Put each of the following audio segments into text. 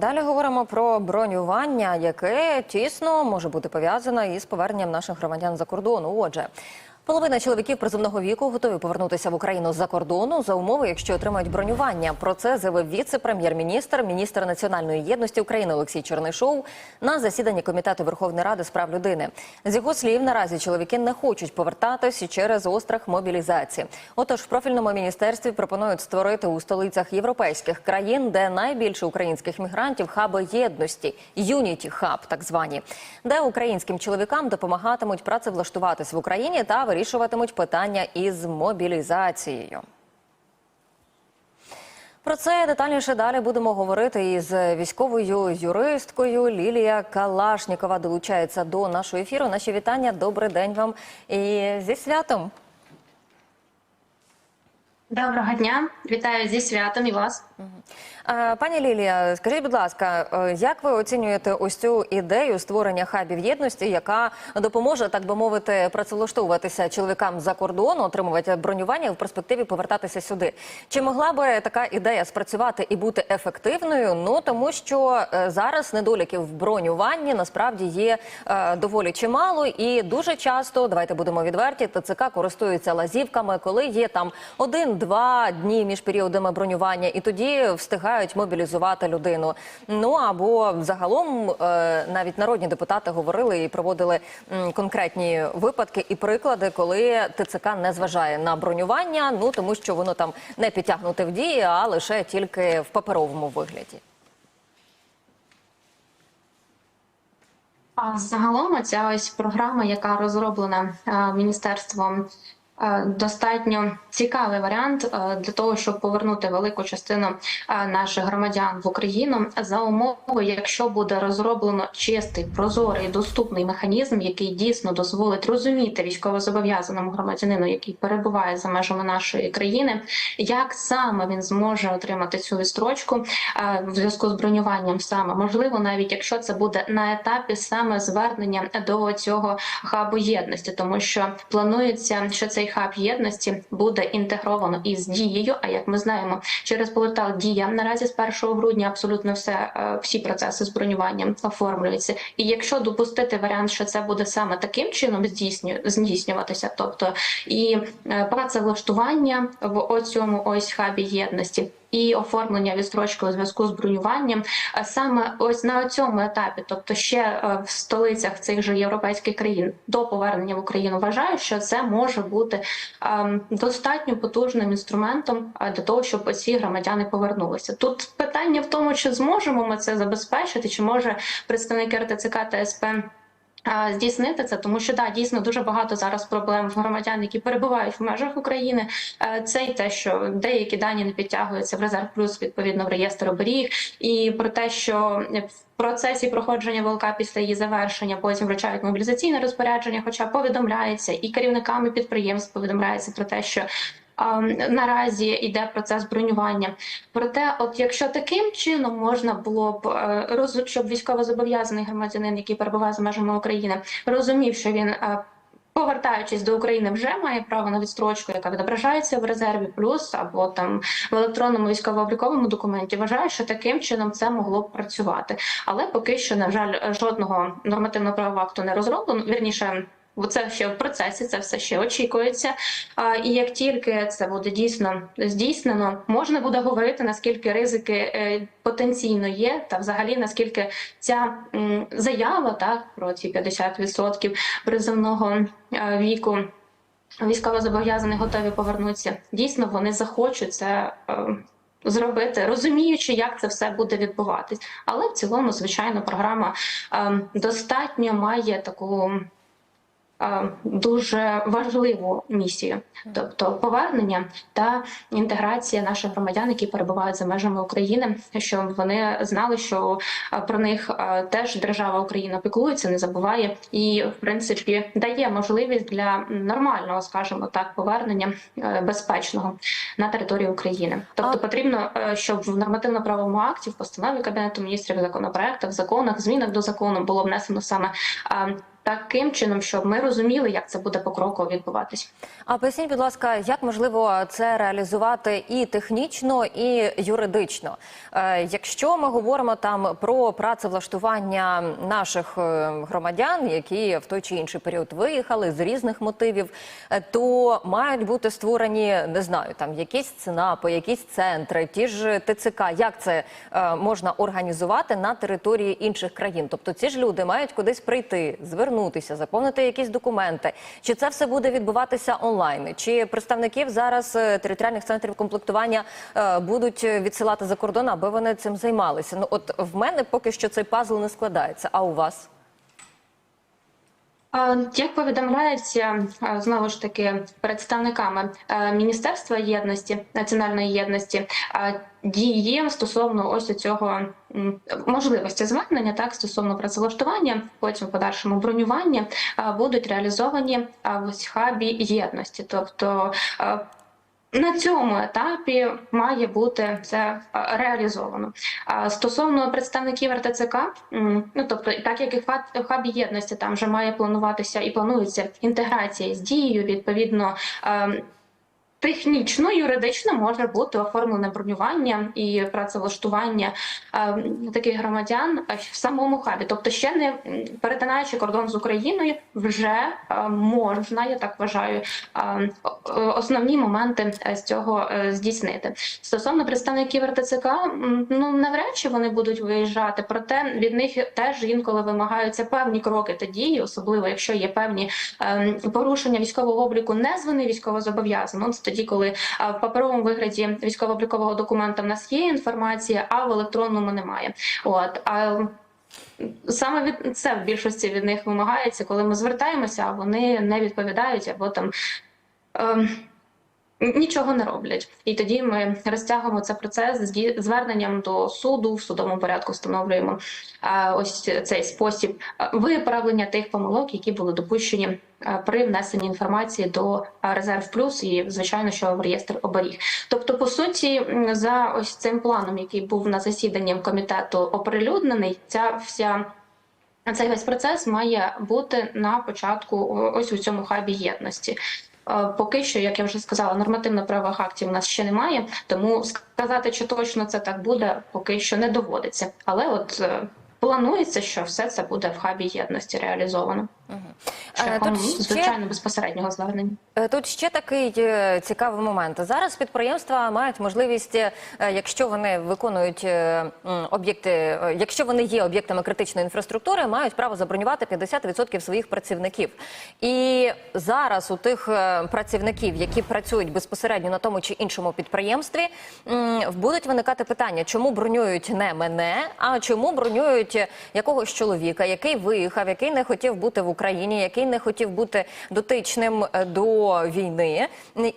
Далі говоримо про бронювання, яке тісно може бути пов'язане із поверненням наших громадян за кордону. Отже, половина чоловіків призовного віку готові повернутися в Україну за кордону за умови, якщо отримають бронювання. Про це заявив віце-прем'єр-міністр, міністр національної єдності України Олексій Чернишов на засіданні комітету Верховної Ради з прав людини. З його слів, наразі чоловіки не хочуть повертатись через острах мобілізації. Отож, в профільному міністерстві пропонують створити у столицях європейських країн, де найбільше українських мігрантів хаби єдності Юніті Хаб, так звані, де українським чоловікам допомагатимуть працевлаштуватись в Україні та вирішуватимуть питання із мобілізацією. Про це детальніше далі будемо говорити із військовою юристкою Лілія Калашнікова долучається до нашого ефіру. Наші вітання. Добрий день вам і зі святом. Доброго дня, вітаю зі святом і вас. Пані Лілія, скажіть, будь ласка, е, як ви оцінюєте ось цю ідею створення хабів єдності, яка допоможе, так би мовити, працевлаштовуватися чоловікам за кордону, отримувати бронювання в перспективі повертатися сюди? Чи могла би така ідея спрацювати і бути ефективною? Ну тому що е, зараз недоліків в бронюванні насправді є е, доволі чимало, і дуже часто, давайте будемо відверті, ТЦК користуються лазівками, коли є там один-два дні між періодами бронювання, і тоді встигають мобілізувати людину. Ну або загалом е, навіть народні депутати говорили і проводили конкретні випадки і приклади, коли ТЦК не зважає на бронювання, ну тому що воно там не підтягнуте в дії, а лише тільки в паперовому вигляді. А загалом ця ось програма, яка розроблена е, міністерством. Е, Достатньо цікавий варіант е, для того, щоб повернути велику частину е, наших громадян в Україну. За умови, якщо буде розроблено чистий, прозорий, доступний механізм, який дійсно дозволить розуміти військовозобов'язаному громадянину, який перебуває за межами нашої країни, як саме він зможе отримати цю відстрочку в зв'язку з бронюванням, саме. Можливо, навіть якщо це буде на етапі саме звернення до цього хабу єдності, тому що планується, що цей хаб єдності буде інтегровано із дією. А як ми знаємо, через портал дія наразі з 1 грудня абсолютно все е, всі процеси з бронюванням оформлюються. І якщо допустити варіант, що це буде саме таким чином здійсню- здійснюватися, тобто і е, працевлаштування в оцьому ось хабі єдності. І оформлення відстрочки у зв'язку з бронюванням саме ось на цьому етапі, тобто ще е, в столицях цих же європейських країн до повернення в Україну, вважаю, що це може бути ем, достатньо потужним інструментом е, для того, щоб ці громадяни повернулися. Тут питання в тому, чи зможемо ми це забезпечити, чи може представники РТЦК та СП Здійснити це, тому що да, дійсно дуже багато зараз проблем в громадян, які перебувають в межах України. Е, Це й те, що деякі дані не підтягуються в резерв плюс відповідно в реєстр оберіг, і про те, що в процесі проходження ВЛК після її завершення потім вручають мобілізаційне розпорядження, хоча повідомляється і керівниками підприємств повідомляється про те, що наразі йде процес бронювання. Проте, от якщо таким чином можна було б е, щоб військовозобов'язаний громадянин, який перебуває за межами України, розумів, що він. е, Повертаючись до України, вже має право на відстрочку, яка відображається в резерві плюс або там в електронному військово-обліковому документі. Вважаю, що таким чином це могло б працювати, але поки що, на жаль, жодного нормативно-правового акту не розроблено. Вірніше, бо це ще в процесі, це все ще очікується. І як тільки це буде дійсно здійснено, можна буде говорити наскільки ризики е, потенційно є, та взагалі наскільки ця заява так про ці 50% приземного е, віку. Військовозобов'язані готові повернутися. Дійсно, вони захочуть це е, зробити, розуміючи, як це все буде відбуватись. Але в цілому, звичайно, програма е, достатньо має таку дуже важливу місію, тобто повернення та інтеграція наших громадян, які перебувають за межами України, щоб вони знали, що е, про них е, теж держава Україна піклується, не забуває і, в принципі, дає можливість для нормального, скажімо так, повернення е, безпечного на територію України. Тобто потрібно, е, щоб в нормативно-правовому акті, в постанові кабінету міністрів, законопроектах, законах, змінах до закону було внесено саме е, таким чином, щоб ми розуміли, як це буде покроково відбуватись. А поясніть, будь ласка, як можливо це реалізувати і технічно, і юридично? Е, якщо ми говоримо там про працевлаштування наших е, громадян, які в той чи інший період виїхали з різних мотивів, е, то мають бути створені, не знаю, там якісь ЦНАПи, якісь центри, ті ж ТЦК. Як це можна організувати на території інших країн? Тобто ці ж люди мають кудись прийти, звернутися, заповнити якісь документи. Чи це все буде відбуватися онлайн? Чи представників зараз е, територіальних центрів комплектування е, будуть відсилати за кордон, аби вони цим займалися? Ну от в мене поки що цей пазл не складається. А у вас? Як повідомляється знову ж таки представниками е, Міністерства єдності національної єдності, дії стосовно ось цього можливості звернення, так стосовно працевлаштування, потім в подальшому бронювання будуть реалізовані в хабі єдності, тобто. На цьому етапі має бути це е, реалізовано. Стосовно представників РТЦК, ну тобто, так як і в єдності, там вже має плануватися і планується інтеграція з дією. Відповідно, ем, технічно, юридично може бути оформлене бронювання і працевлаштування ем, таких громадян е, в самому хабі. Тобто, ще не перетинаючи кордон з Україною, вже е, можна, я так вважаю, о- основні моменти е, з цього е, здійснити. Стосовно представників РТЦК, ну навряд чи вони будуть виїжджати, проте від них теж інколи вимагаються певні кроки та дії, особливо якщо є певні ем, порушення військового обліку не з вини військовозобов'язаного. Це тоді, коли в паперовому вигляді військово-облікового документа в нас є інформація, а в електронному немає. От а Саме від це в більшості від них вимагається, коли ми звертаємося, а вони не відповідають або там ем, нічого не роблять. І тоді ми розтягуємо цей процес з зверненням до суду в судовому порядку встановлюємо ось цей спосіб виправлення тих помилок, які були допущені при внесенні інформації до резерв плюс і звичайно, що в реєстр оберіг. Тобто, по суті, за ось цим планом, який був на засіданні комітету оприлюднений, ця вся. Цей весь процес має бути на початку ось у цьому хабі єдності. Е, Поки що, як я вже сказала, нормативно-правових актів у нас ще немає, тому сказати, чи точно це так буде, поки що не доводиться. Але от е, планується, що все це буде в хабі єдності реалізовано шляхом Тут ще- звичайно безпосереднього звернення. Е, Тут ще такий е, цікавий момент. Зараз підприємства мають можливість, е, якщо вони виконують е, об'єкти, е, якщо вони є об'єктами критичної інфраструктури, мають право забронювати 50% своїх працівників. І зараз у тих е, працівників, які працюють безпосередньо на тому чи іншому підприємстві, будуть виникати питання, чому бронюють не мене, а чому бронюють якогось чоловіка, який виїхав, який не хотів бути в Україні, який не хотів бути дотичним е, до війни,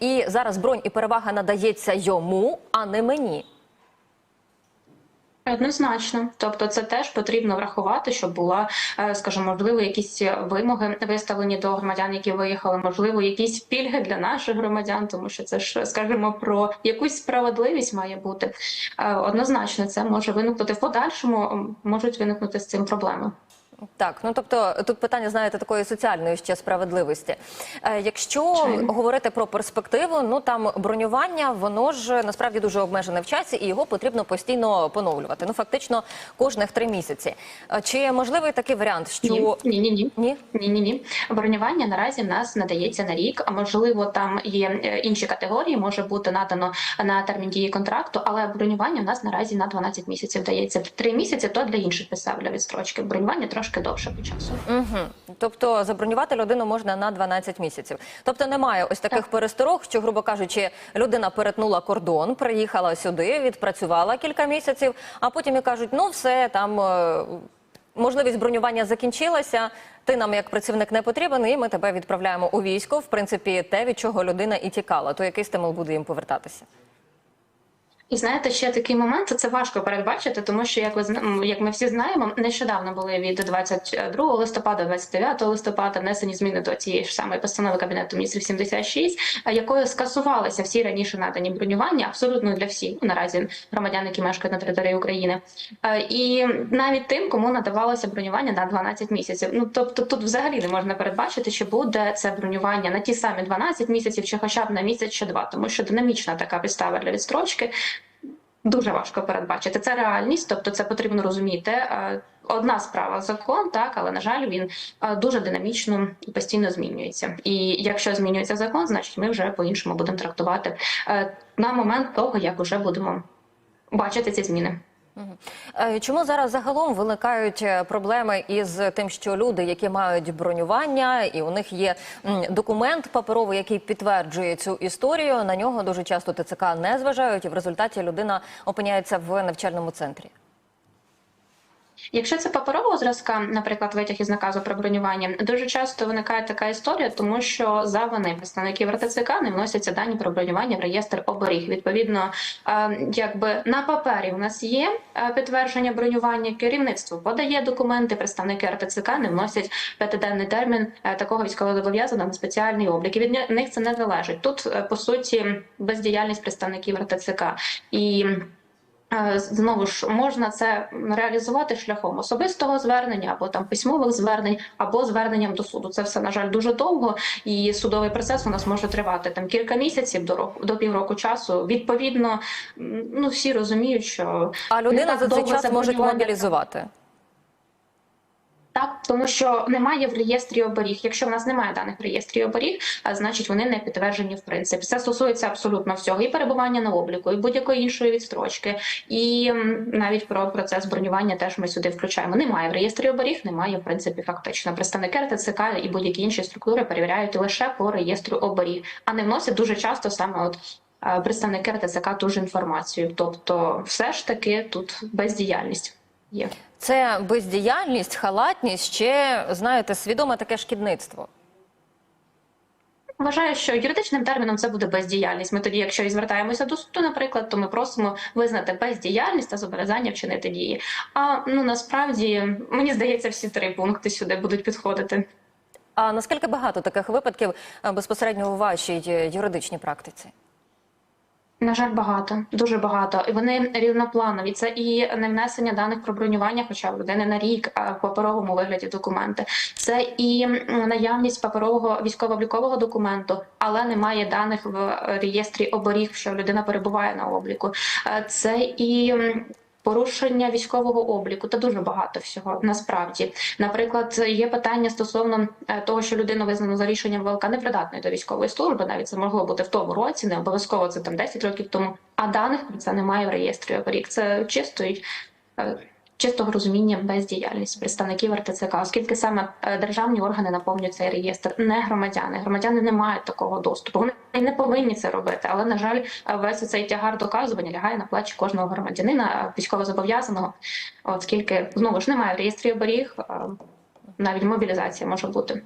і зараз бронь і перевага надається йому, а не мені. Однозначно, тобто це теж потрібно врахувати, щоб була, е, скажімо, можливо, якісь вимоги виставлені до громадян, які виїхали, можливо, якісь пільги для наших громадян, тому що це ж, скажімо, про якусь справедливість має бути. Е, Однозначно, це може виникнути в подальшому, можуть виникнути з цим проблеми. Так, ну тобто тут питання, знаєте, такої соціальної ще справедливості. Е, якщо Звичайно. говорити про перспективу, ну там бронювання, воно ж насправді дуже обмежене в часі, і його потрібно постійно поновлювати. Ну фактично кожних три місяці. Е, Чи можливий такий варіант, що Ні, ні, ні. ні? Ні, ні, ні. Бронювання наразі в нас надається на рік. Можливо, там є е, інші категорії, може бути надано на термін дії контракту, але бронювання в нас наразі на 12 місяців дається. Три місяці то для інших підстав для відстрочки. Бронювання трошки довше по часу. Угу. Тобто забронювати людину можна на 12 місяців. Тобто немає ось таких Так. пересторог, що, грубо кажучи, людина перетнула кордон, приїхала сюди, відпрацювала кілька місяців, а потім і кажуть, ну все там. е, Можливість бронювання закінчилася. Ти нам як працівник не потрібен, і ми тебе відправляємо у військо. В принципі, те, від чого людина і тікала. То який стимул буде їм повертатися? І знаєте, ще такий момент, це важко передбачити, тому що як ви як ми всі знаємо, нещодавно були від 22 листопада, 29 листопада внесені зміни до цієї ж самої постанови кабінету міністрів 76, е, якою скасувалися всі раніше надані бронювання абсолютно для всіх ну, наразі громадян, які мешкають на території України, Е, і навіть тим, кому надавалося бронювання на 12 місяців. Ну тобто тут взагалі не можна передбачити, чи буде це бронювання на ті самі 12 місяців, чи хоча б на місяць чи два, тому що динамічна така підстава для відстрочки. Дуже важко передбачити. Це реальність, тобто це потрібно розуміти. Е, Одна справа закон, так, але на жаль, він е, дуже динамічно і постійно змінюється. І якщо змінюється закон, значить ми вже по-іншому будемо трактувати е, на момент того, як вже будемо бачити ці зміни. Е, Чому зараз загалом виникають е, проблеми із тим, що люди, які мають бронювання, і у них є документ паперовий, який підтверджує цю історію, на нього дуже часто ТЦК не зважають, і в результаті людина опиняється в навчальному центрі. Якщо це паперового зразка, наприклад, витяг із наказу про бронювання, дуже часто виникає така історія, тому що за вони представників РТЦК не вносяться дані про бронювання в реєстр оберіг. Відповідно, е, якби на папері у нас є е, підтвердження бронювання, керівництво подає документи, представники РТЦК не вносять п'ятиденний термін е, такого військовозобов'язаного на спеціальний облік. І від них це не залежить. Тут по суті бездіяльність представників РТЦК і. Е, Знову ж можна це реалізувати шляхом особистого звернення або там письмових звернень, або зверненням до суду. Це все на жаль дуже довго, і судовий процес у нас може тривати там кілька місяців до року до півроку часу. Відповідно, ну всі розуміють, що А людина за цей час може мобілізувати. Так, тому що немає в реєстрі оберіг. Якщо в нас немає даних в реєстрі оберіг, значить вони не підтверджені в принципі. Це стосується абсолютно всього і перебування на обліку, і будь-якої іншої відстрочки, і навіть про процес бронювання теж ми сюди включаємо. Немає в реєстрі оберіг, немає в принципі фактично. Представники РТЦК і будь-які інші структури перевіряють лише по реєстру оберіг, а не вносять дуже часто саме от. е, Представники РТЦК ту ж інформацію, тобто, все ж таки тут бездіяльність є. Це бездіяльність, халатність, ще знаєте, свідоме таке шкідництво. Вважаю, що юридичним терміном це буде бездіяльність. Ми тоді, якщо і звертаємося до суду, наприклад, то ми просимо визнати бездіяльність та зобов'язання вчинити дії. А ну насправді мені здається, всі три пункти сюди будуть підходити. А наскільки багато таких випадків безпосередньо у вашій е, юридичній практиці? На жаль, багато, дуже багато. І вони рівнопланові. Це і не внесення даних про бронювання, хоча б людини на рік а в паперовому вигляді документи. Це і наявність паперового військово-облікового документу, але немає даних в реєстрі оберіг, що людина перебуває на обліку. Е, Це і Порушення військового обліку та дуже багато всього насправді. Наприклад, є питання стосовно е, того, що людину визнано за рішенням ВЛК непридатною до військової служби. Навіть це могло бути в тому році, не обов'язково це там 10 років тому. А даних про це немає в реєстрі Рік Це чисто е, чистого розуміння бездіяльність представників РТЦК, оскільки саме е, державні органи наповнюють цей реєстр, не громадяни. Громадяни не мають такого доступу. Вони не повинні це робити. Але на жаль, е, весь цей тягар доказування лягає на плечі кожного громадянина військовозобов'язаного, оскільки знову ж немає в реєстрі оберіг, е, навіть мобілізація може бути.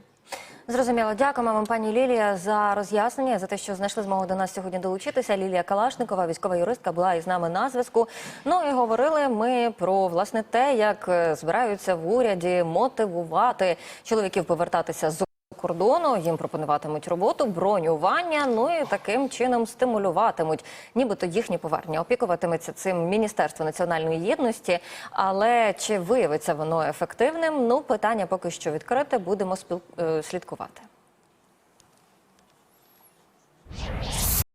Зрозуміло. Дякуємо вам, пані Лілія, за роз'яснення, за те, що знайшли змогу до нас сьогодні долучитися. Лілія Калашникова, військова юристка, була із нами на зв'язку. Ну і говорили ми про власне те, як е, збираються в уряді мотивувати чоловіків повертатися з кордону. Їм пропонуватимуть роботу, бронювання. Ну і таким чином стимулюватимуть, нібито їхнє повернення опікуватиметься цим міністерство національної єдності. Але чи виявиться воно ефективним? Ну питання поки що відкрите. Будемо спіл... Е, слідкувати.